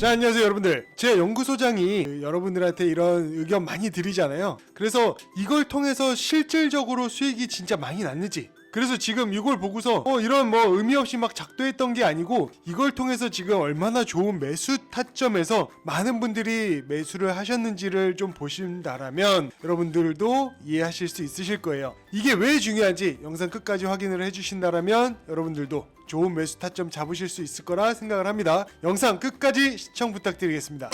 자 안녕하세요 여러분들. 제 연구소장이 그 여러분들한테 이런 의견 많이 드리잖아요. 그래서 이걸 통해서 실질적으로 수익이 진짜 많이 났는지 그래서 지금 이걸 보고서 어 이런 뭐 의미 없이 막 작도했던 게 아니고 이걸 통해서 지금 얼마나 좋은 매수 타점에서 많은 분들이 매수를 하셨는지를 좀 보신다라면 여러분들도 이해하실 수 있으실 거예요 이게 왜 중요한지 영상 끝까지 확인을 해주신다라면 여러분들도 좋은 매수 타점 잡으실 수 있을 거라 생각을 합니다. 영상 끝까지 시청 부탁드리겠습니다.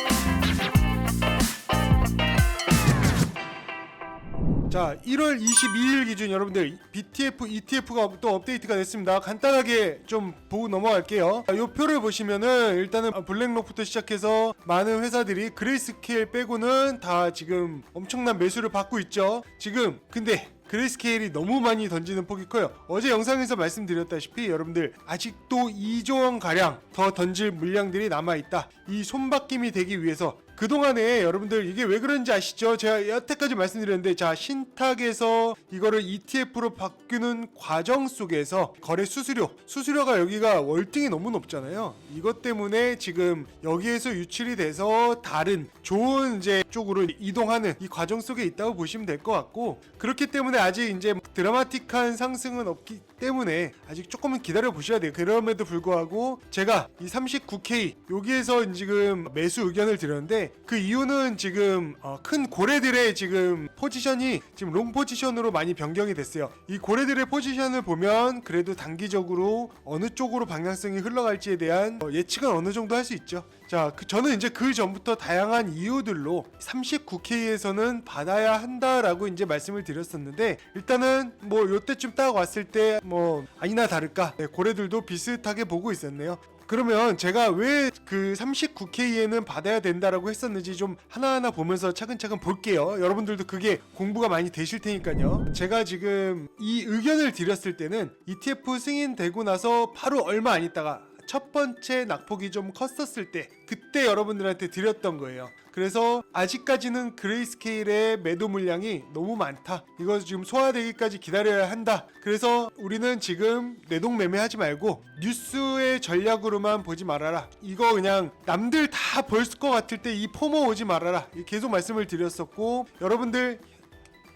자, 1월 22일 기준 여러분들 BTF, ETF가 또 업데이트가 됐습니다. 간단하게 좀 보고 넘어갈게요. 이 표를 보시면은 일단은 블랙록부터 시작해서 많은 회사들이 그레이스케일 빼고는 다 지금 엄청난 매수를 받고 있죠. 지금 근데 그레이스케일이 너무 많이 던지는 폭이 커요. 어제 영상에서 말씀드렸다시피 여러분들 아직도 2조 원 가량 더 던질 물량들이 남아 있다. 이 손바뀜이 되기 위해서 그동안에 여러분들 이게 왜 그런지 아시죠? 제가 여태까지 말씀드렸는데 자 신탁에서 이거를 ETF로 바꾸는 과정 속에서 거래 수수료 수수료가 여기가 월등히 너무 높잖아요. 이것 때문에 지금 여기에서 유출이 돼서 다른 좋은 이제 쪽으로 이동하는 이 과정 속에 있다고 보시면 될 것 같고 그렇기 때문에 아직 이제 드라마틱한 상승은 없기 때문에 아직 조금은 기다려 보셔야 돼요. 그럼에도 불구하고 제가 이 39K 여기에서 지금 매수 의견을 드렸는데 그 이유는 지금 어, 큰 고래들의 지금 포지션이 지금 롱 포지션으로 많이 변경이 됐어요. 이 고래들의 포지션을 보면 그래도 단기적으로 어느 쪽으로 방향성이 흘러갈지에 대한 어, 예측은 어느 정도 할 수 있죠. 자, 그 저는 이제 그 전부터 다양한 이유들로 39K에서는 받아야 한다라고 이제 말씀을 드렸었는데 일단은 뭐 요때쯤 딱 왔을 때 뭐 아니나 다를까 네, 고래들도 비슷하게 보고 있었네요. 그러면 제가 왜 그 39K에는 받아야 된다라고 했었는지 좀 하나하나 보면서 차근차근 볼게요. 여러분들도 그게 공부가 많이 되실 테니까요. 제가 지금 이 의견을 드렸을 때는 ETF 승인되고 나서 바로 얼마 안 있다가 첫 번째 낙폭이 좀 컸었을 때 그때 여러분들한테 드렸던 거예요. 그래서 아직까지는 그레이스케일의 매도 물량이 너무 많다. 이거 지금 소화되기까지 기다려야 한다. 그래서 우리는 지금 내동 매매하지 말고 뉴스의 전략으로만 보지 말아라. 이거 그냥 남들 다볼것 같을 때 이 포모 오지 말아라. 계속 말씀을 드렸었고 여러분들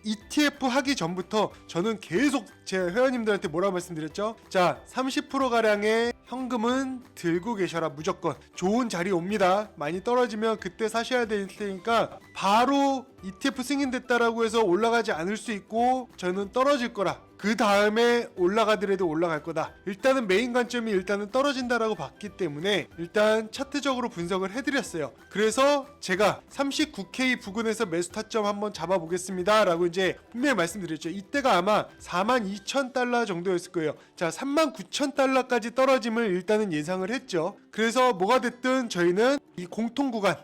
ETF 하기 전부터 저는 계속 제 회원님들한테 뭐라고 말씀드렸죠? 자, 30% 가량의 현금은 들고 계셔라 무조건. 좋은 자리 옵니다. 많이 떨어지면 그때 사셔야 될 테니까 바로 ETF 승인됐다라고 해서 올라가지 않을 수 있고 저는 떨어질 거라. 그 다음에 올라가더라도 올라갈 거다. 일단은 메인 관점이 일단은 떨어진다라고 봤기 때문에 일단 차트적으로 분석을 해드렸어요. 그래서 제가 39K 부근에서 매수 타점 한번 잡아보겠습니다. 라고 이제 분명히 말씀드렸죠. 이때가 아마 42,000달러 정도였을 거예요. 자, 39,000달러까지 떨어짐을 일단은 예상을 했죠. 그래서 뭐가 됐든 저희는 이 공통 구간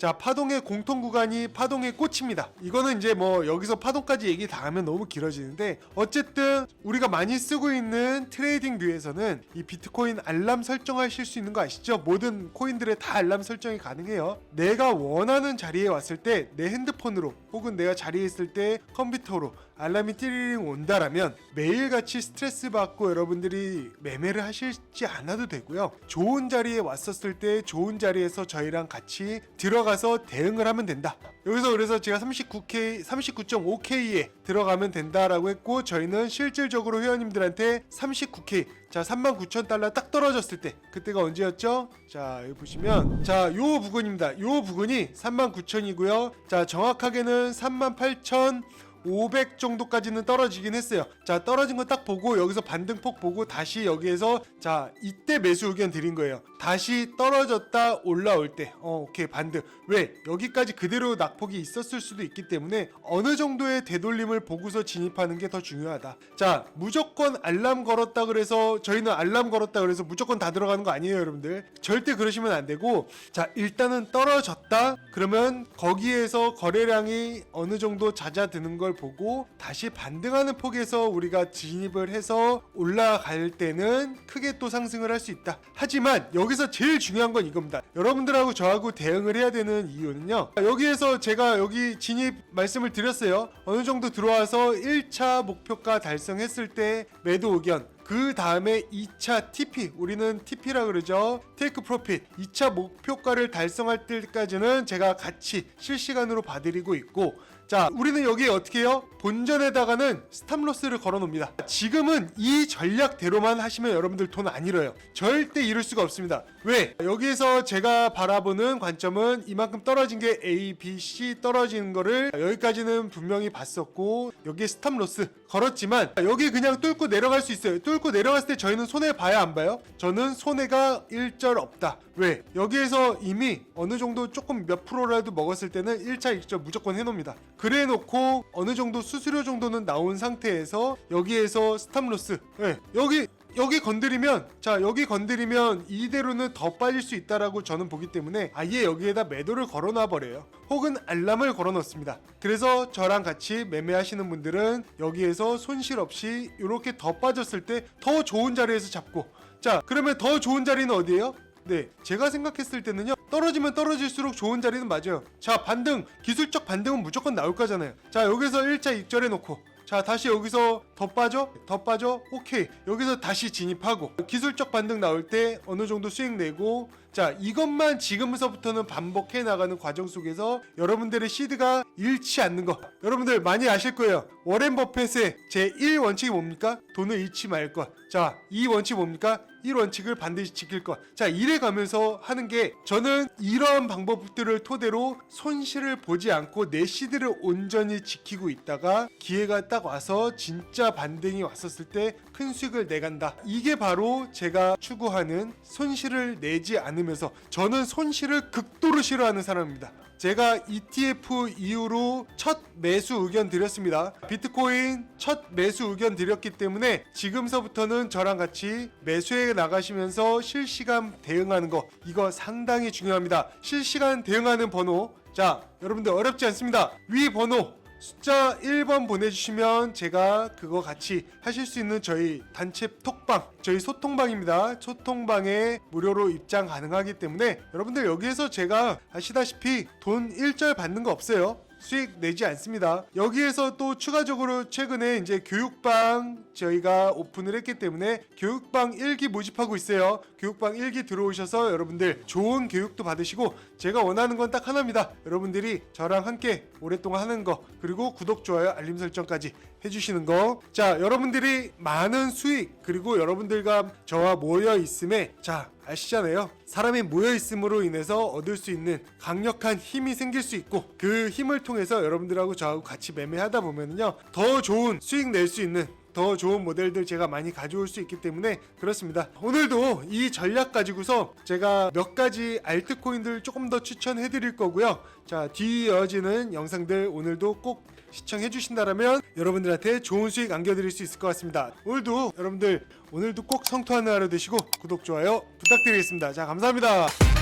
자 파동의 공통 구간이 파동의 꽃입니다. 이거는 이제 뭐 여기서 파동까지 얘기 다 하면 너무 길어지는데 어쨌든 우리가 많이 쓰고 있는 트레이딩 뷰에서는 이 비트코인 알람 설정하실 수 있는 거 아시죠? 모든 코인들의 다 알람 설정이 가능해요. 내가 원하는 자리에 왔을 때 내 핸드폰으로 혹은 내가 자리에 있을 때 컴퓨터로 알람이 띠리링 온다라면 매일같이 스트레스 받고 여러분들이 매매를 하실지 않아도 되고요. 좋은 자리에 왔었을 때 좋은 자리에서 저희랑 같이 들어가서 대응을 하면 된다. 여기서 그래서 제가 39K, 39.5K에 들어가면 된다라고 했고 저희는 실질적으로 회원님들한테 39K 자 39,000달러 딱 떨어졌을 때 그때가 언제였죠? 자 여기 보시면 자 요 부근입니다. 요 부근이 39,000이고요. 자 정확하게는 38,000 500 정도까지는 떨어지긴 했어요. 자, 떨어진 거 딱 보고 여기서 반등폭 보고 다시 여기에서 자, 이때 매수 의견 드린 거예요. 다시 떨어졌다 올라올 때. 어, 오케이. 반등. 왜? 여기까지 그대로 낙폭이 있었을 수도 있기 때문에 어느 정도의 되돌림을 보고서 진입하는 게 더 중요하다. 자, 무조건 알람 걸었다 그래서 저희는 알람 걸었다 그래서 무조건 다 들어가는 거 아니에요, 여러분들. 절대 그러시면 안 되고 자, 일단은 떨어졌다. 그러면 거기에서 거래량이 어느 정도 잦아드는 걸 보고 다시 반등하는 폭에서 우리가 진입을 해서 올라갈 때는 크게 또 상승을 할 수 있다. 하지만 여기서 제일 중요한 건 이겁니다. 여러분들하고 저하고 대응을 해야 되는 이유는요. 여기에서 제가 여기 진입 말씀을 드렸어요. 어느 정도 들어와서 1차 목표가 달성했을 때 매도 의견 그 다음에 2차 TP 우리는 TP라 그러죠 테이크 프로핏 2차 목표가를 달성할 때까지는 제가 같이 실시간으로 봐드리고 있고 자 우리는 여기에 어떻게 해요? 본전에다가는 스탑로스를 걸어 놓습니다. 지금은 이 전략대로만 하시면 여러분들 돈 안 잃어요. 절대 잃을 수가 없습니다. 왜? 여기에서 제가 바라보는 관점은 이만큼 떨어진 게 A, B, C 떨어지는 거를 여기까지는 분명히 봤었고 여기에 스탑로스 걸었지만 여기 그냥 뚫고 내려갈 수 있어요. 뚫고 내려갔을 때 저희는 손해 봐야 안 봐요? 저는 손해가 일절 없다. 왜? 여기에서 이미 어느 정도 조금 몇 프로라도 먹었을 때는 1차 2차 무조건 해놓습니다 그래 놓고 어느 정도 수수료 정도는 나온 상태에서 여기에서 스탑로스 예, 여기 여기 건드리면 자 여기 건드리면 이대로는 더 빠질 수 있다라고 저는 보기 때문에 아예 여기에다 매도를 걸어놔 버려요 혹은 알람을 걸어 놓습니다 그래서 저랑 같이 매매하시는 분들은 여기에서 손실 없이 이렇게 더 빠졌을 때 더 좋은 자리에서 잡고 자 그러면 더 좋은 자리는 어디예요? 네, 제가 생각했을 때는요. 떨어지면 떨어질수록 좋은 자리는 맞아요. 자, 반등, 기술적 반등은 무조건 나올 거잖아요. 자, 여기서 1차 익절해 놓고 자, 다시 여기서 더 빠져? 더 빠져? 오케이. 여기서 다시 진입하고 기술적 반등 나올 때 어느 정도 수익 내고 자, 이것만 지금서부터는 반복해 나가는 과정 속에서 여러분들의 시드가 잃지 않는 거. 여러분들 많이 아실 거예요. 워렌 버핏의 제 1 원칙이 뭡니까? 돈을 잃지 말 것. 자, 이 원칙 뭡니까? 1원칙을 반드시 지킬 것. 자, 이래 가면서 하는 게 저는 이런 방법들을 토대로 손실을 보지 않고 내 시드를 온전히 지키고 있다가 기회가 딱 와서 진짜 반등이 왔었을 때 큰 수익을 내간다. 이게 바로 제가 추구하는 손실을 내지 않으면서 저는 손실을 극도로 싫어하는 사람입니다. 제가 ETF 이후로 첫 매수 의견 드렸습니다. 비트코인 첫 매수 의견 드렸기 때문에 지금서부터는 저랑 같이 매수에 나가시면서 실시간 대응하는 거 이거 상당히 중요합니다. 실시간 대응하는 번호 자 여러분들 어렵지 않습니다. 위 번호 숫자 1번 보내주시면 제가 그거 같이 하실 수 있는 저희 단체 톡방 저희 소통방입니다. 소통방에 무료로 입장 가능하기 때문에 여러분들 여기에서 제가 아시다시피 돈 일절 받는 거 없어요 수익 내지 않습니다. 여기에서 또 추가적으로 최근에 이제 교육방 저희가 오픈을 했기 때문에 교육방 1기 모집하고 있어요. 교육방 1기 들어오셔서 여러분들 좋은 교육도 받으시고 제가 원하는 건 딱 하나입니다. 여러분들이 저랑 함께 오랫동안 하는 거 그리고 구독, 좋아요, 알림 설정까지 해주시는 거. 자, 여러분들이 많은 수익 그리고 여러분들과 저와 모여 있음에 자 아시잖아요. 사람이 모여 있음으로 인해서 얻을 수 있는 강력한 힘이 생길 수 있고 그 힘을 통해서 여러분들하고 저하고 같이 매매하다 보면요 더 좋은 수익 낼 수 있는 더 좋은 모델들 제가 많이 가져올 수 있기 때문에 그렇습니다. 오늘도 이 전략 가지고서 제가 몇 가지 알트코인들 조금 더 추천해 드릴 거고요. 자, 뒤이어지는 영상들 오늘도 꼭 시청해 주신다면 여러분들한테 좋은 수익 안겨드릴 수 있을 것 같습니다. 오늘도 여러분들 오늘도 꼭 성투하는 하루 되시고 구독 좋아요 부탁드리겠습니다. 자 감사합니다.